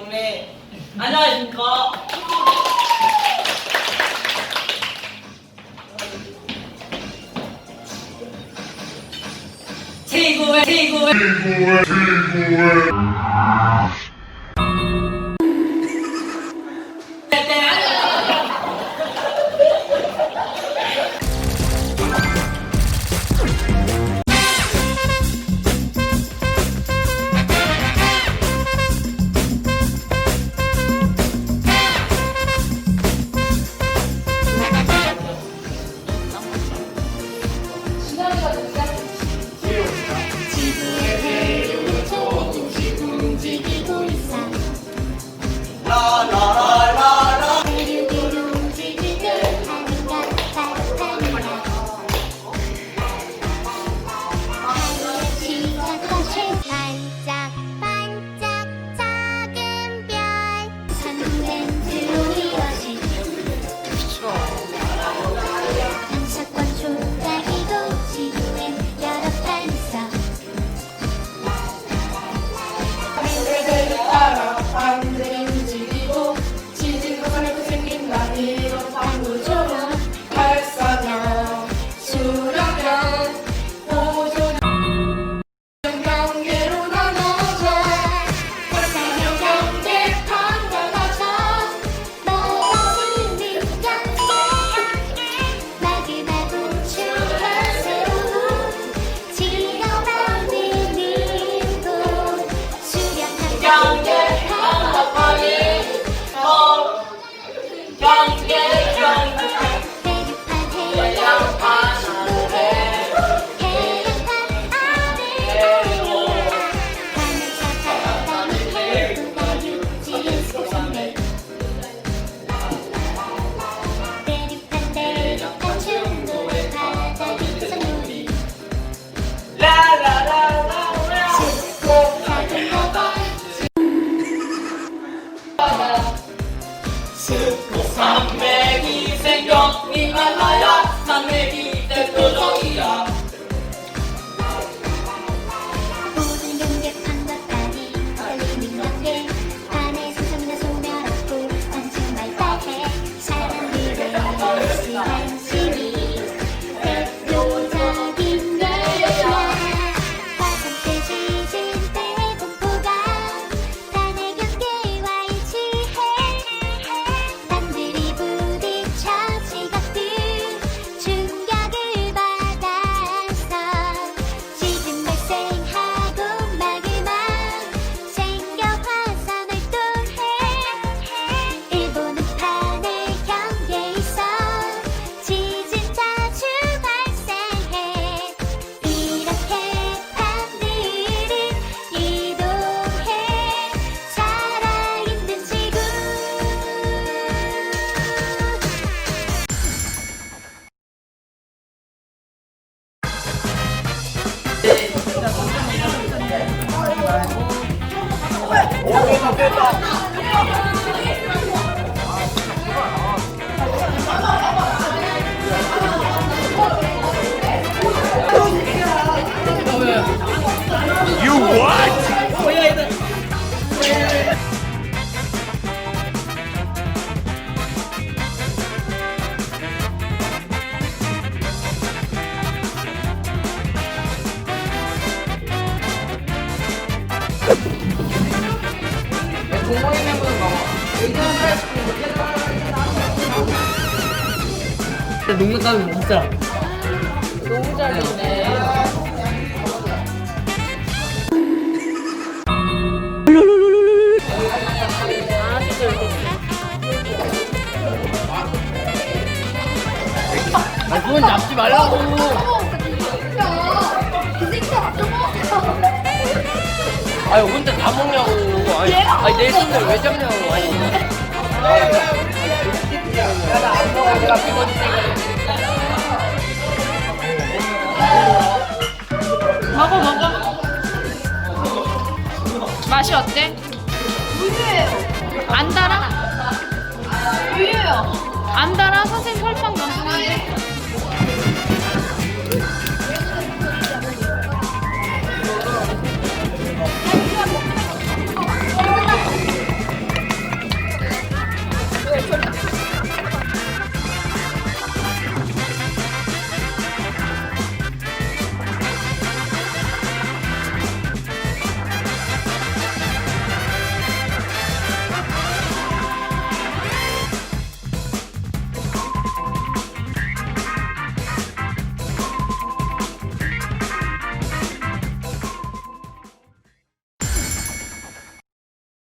동네 안녕하십니까? 최고의 최고의 최고의 최고의 오, 됐다. 농담이 진짜 너무 잘했네. 아, 그건 잡지 말라고. 아유 혼자 다 먹냐고. 아니, 아니 내 손을 왜 잡냐고. 아니. 야나안 먹어. 내가 비거지 먹어 먹어. 맛이 어때? 우유예요. 안 달아? 우유요. 안 달아? 선생님 설탕 넣었는데.